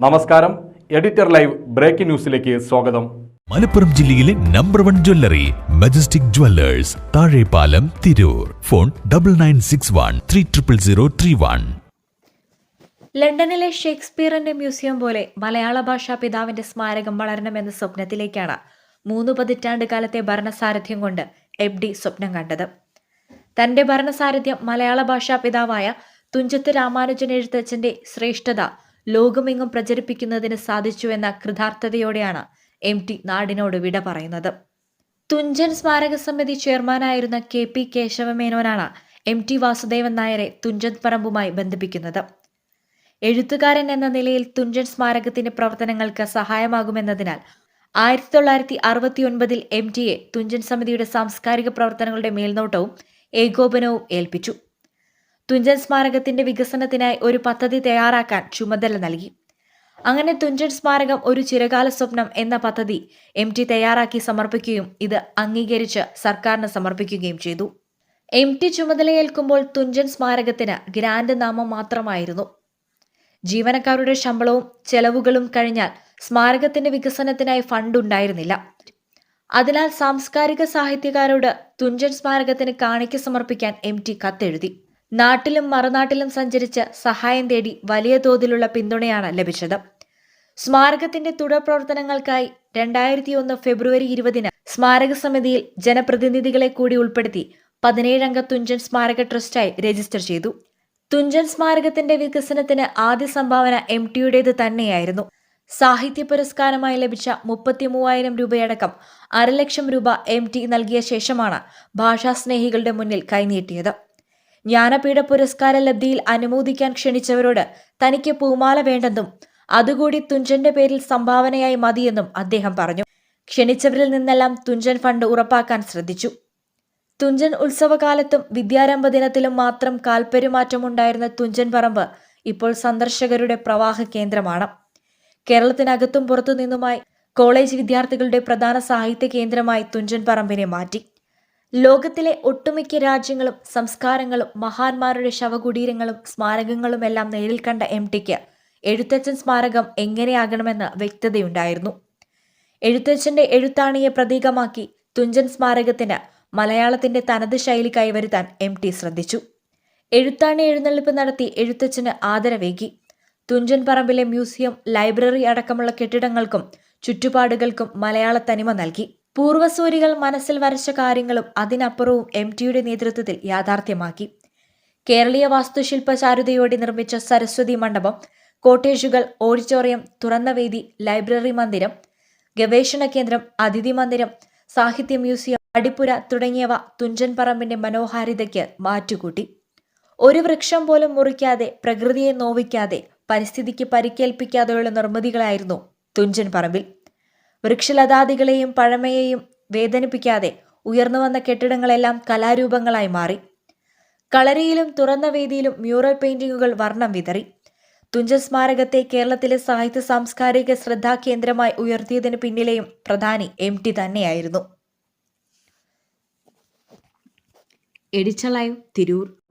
നമസ്കാരം. Editor live breaking ന്യൂസിലേക്ക് സ്വാഗതം. മലപ്പുറം ജില്ലയിലെ number one jewellery majestic jewellers Thazhepalam Tirur. Phone double nine six one three triple zero three one. ലണ്ടനിലെ ഷേക്സ്പിയറിന്റെ museum പോലെ മലയാള ഭാഷാ പിതാവിന്റെ സ്മാരകം വളരണമെന്ന സ്വപ്നത്തിലേക്കാണ് മൂന്ന് പതിറ്റാണ്ട് കാലത്തെ ഭരണസാരഥ്യം കൊണ്ട് എഫ് ഡി സ്വപ്നം കണ്ടത്. തന്റെ ഭരണസാരഥ്യം മലയാള ഭാഷാ പിതാവായ തുഞ്ചത്ത് രാമാനുജൻ എഴുത്തച്ഛന്റെ ശ്രേഷ്ഠത ലോകമെങ്ങും പ്രചരിപ്പിക്കുന്നതിന് സാധിച്ചുവെന്ന കൃതാർത്ഥതയോടെയാണ് എം ടി നാടിനോട് വിട പറയുന്നത്. തുഞ്ചൻ സ്മാരക സമിതി ചെയർമാനായിരുന്ന കെ പി കേശവമേനോനാണ് എം ടി വാസുദേവൻ നായരെ തുഞ്ചൻ പറമ്പുമായി ബന്ധിപ്പിക്കുന്നത്. എഴുത്തുകാരൻ എന്ന നിലയിൽ തുഞ്ചൻ സ്മാരകത്തിന്റെ പ്രവർത്തനങ്ങൾക്ക് സഹായമാകുമെന്നതിനാൽ ആയിരത്തി തൊള്ളായിരത്തി അറുപത്തി ഒൻപതിൽ എം ടിയെ തുഞ്ചൻ സമിതിയുടെ സാംസ്കാരിക പ്രവർത്തനങ്ങളുടെ മേൽനോട്ടവും ഏകോപനവും ഏൽപ്പിച്ചു. തുഞ്ചൻ സ്മാരകത്തിന്റെ വികസനത്തിനായി ഒരു പദ്ധതി തയ്യാറാക്കാൻ ചുമതല നൽകി. അങ്ങനെ തുഞ്ചൻ സ്മാരകം ഒരു ചിരകാല സ്വപ്നം എന്ന പദ്ധതി എം ടി തയ്യാറാക്കി സമർപ്പിക്കുകയും ഇത് അംഗീകരിച്ച് സർക്കാരിന് സമർപ്പിക്കുകയും ചെയ്തു. എം ടി ചുമതലയേൽക്കുമ്പോൾ തുഞ്ചൻ സ്മാരകത്തിന് ഗ്രാൻഡ് നാമം മാത്രമായിരുന്നു. ജീവനക്കാരുടെ ശമ്പളവും ചെലവുകളും കഴിഞ്ഞാൽ സ്മാരകത്തിന്റെ വികസനത്തിനായി ഫണ്ട് ഉണ്ടായിരുന്നില്ല. അതിനാൽ സാംസ്കാരിക സാഹിത്യകാരോട് തുഞ്ചൻ സ്മാരകത്തിന് കാണിക്ക സമർപ്പിക്കാൻ എം ടി കത്തെഴുതി. നാട്ടിലും മറുനാട്ടിലും സഞ്ചരിച്ച് സഹായം തേടി വലിയ തോതിലുള്ള പിന്തുണയാണ് ലഭിച്ചത്. സ്മാരകത്തിന്റെ തുടർ പ്രവർത്തനങ്ങൾക്കായി രണ്ടായിരത്തി ഒന്ന് ഫെബ്രുവരി ഇരുപതിന് സ്മാരക സമിതിയിൽ ജനപ്രതിനിധികളെ കൂടി ഉൾപ്പെടുത്തി പതിനേഴംഗ തുഞ്ചൻ സ്മാരക ട്രസ്റ്റായി രജിസ്റ്റർ ചെയ്തു. തുഞ്ചൻ സ്മാരകത്തിന്റെ വികസനത്തിന് ആദ്യ സംഭാവന എം ടിയുടേത് തന്നെയായിരുന്നു. സാഹിത്യ പുരസ്കാരമായി ലഭിച്ച മുപ്പത്തി മൂവായിരം രൂപയടക്കം അരലക്ഷം രൂപ എം ടി നൽകിയ ശേഷമാണ് ഭാഷാസ്നേഹികളുടെ മുന്നിൽ കൈനീട്ടിയത്. ജ്ഞാനപീഠ പുരസ്കാര ലബ്ധിയിൽ അനുമോദിക്കാൻ ക്ഷണിച്ചവരോട് തനിക്ക് പൂമാല വേണ്ടെന്നും അതുകൂടി തുഞ്ചന്റെ പേരിൽ സംഭാവനയായി മതിയെന്നും അദ്ദേഹം പറഞ്ഞു. ക്ഷണിച്ചവരിൽ നിന്നെല്ലാം തുഞ്ചൻ ഫണ്ട് ഉറപ്പാക്കാൻ ശ്രദ്ധിച്ചു. തുഞ്ചൻ ഉത്സവകാലത്തും വിദ്യാരംഭ ദിനത്തിലും മാത്രം ഉണ്ടായിരുന്ന തുഞ്ചൻ പറമ്പ് ഇപ്പോൾ സന്ദർശകരുടെ പ്രവാഹ കേന്ദ്രമാണ്. കേരളത്തിനകത്തും പുറത്തുനിന്നുമായി കോളേജ് വിദ്യാർത്ഥികളുടെ പ്രധാന സാഹിത്യ കേന്ദ്രമായി തുഞ്ചൻ പറമ്പിനെ മാറ്റി. ലോകത്തിലെ ഒട്ടുമിക്ക രാജ്യങ്ങളും സംസ്കാരങ്ങളും മഹാന്മാരുടെ ശവകുടീരങ്ങളും സ്മാരകങ്ങളും എല്ലാം നേരിൽ കണ്ട എം ടിക്ക് എഴുത്തച്ഛൻ സ്മാരകം എങ്ങനെയാകണമെന്ന് വ്യക്തതയുണ്ടായിരുന്നു. എഴുത്തച്ഛന്റെ എഴുത്താണിയെ പ്രതീകമാക്കി തുഞ്ചൻ സ്മാരകത്തിന് മലയാളത്തിന്റെ തനത് ശൈലി കൈവരുത്താൻ എം ടി ശ്രദ്ധിച്ചു. എഴുത്താണി എഴുന്നള്ളിപ്പ് നടത്തി എഴുത്തച്ഛന് ആദരവേകി. തുഞ്ചൻ പറമ്പിലെ മ്യൂസിയം ലൈബ്രറി അടക്കമുള്ള കെട്ടിടങ്ങൾക്കും ചുറ്റുപാടുകൾക്കും മലയാള തനിമ നൽകി. പൂർവസൂരികൾ മനസ്സിൽ വരച്ച കാര്യങ്ങളും അതിനപ്പുറവും എം ടിയുടെ നേതൃത്വത്തിൽ യാഥാർത്ഥ്യമാക്കി. കേരളീയ വാസ്തുശില്പചാരുതയോടെ നിർമ്മിച്ച സരസ്വതി മണ്ഡപം കോട്ടേജുകൾ ഓഡിറ്റോറിയം തുറന്ന വേദി ലൈബ്രറി മന്ദിരം ഗവേഷണ കേന്ദ്രം അതിഥി മന്ദിരം സാഹിത്യ മ്യൂസിയം അടിപ്പുര തുടങ്ങിയവ തുഞ്ചൻ പറമ്പിന്റെ മനോഹാരിതയ്ക്ക് മാറ്റുകൂട്ടി. ഒരു വൃക്ഷം പോലും മുറിക്കാതെ പ്രകൃതിയെ നോവിക്കാതെ പരിസ്ഥിതിക്ക് പരിക്കേൽപ്പിക്കാതെയുള്ള നിർമ്മിതികളായിരുന്നു തുഞ്ചൻ പറമ്പിൽ. വൃക്ഷലതാദികളെയും പഴമയെയും വേദനിപ്പിക്കാതെ ഉയർന്നു വന്ന കെട്ടിടങ്ങളെല്ലാം കലാരൂപങ്ങളായി മാറി. കളരിയിലും തുറന്ന വേദിയിലും മ്യൂറൽ പെയിന്റിങ്ങുകൾ വർണം വിതറി. തുഞ്ചൻ സ്മാരകത്തെ കേരളത്തിലെ സാഹിത്യ സാംസ്കാരിക ശ്രദ്ധാകേന്ദ്രമായി ഉയർത്തിയതിന് പിന്നിലെയും പ്രധാനി എം ടി തന്നെയായിരുന്നു. എഡിച്ച live Tirur.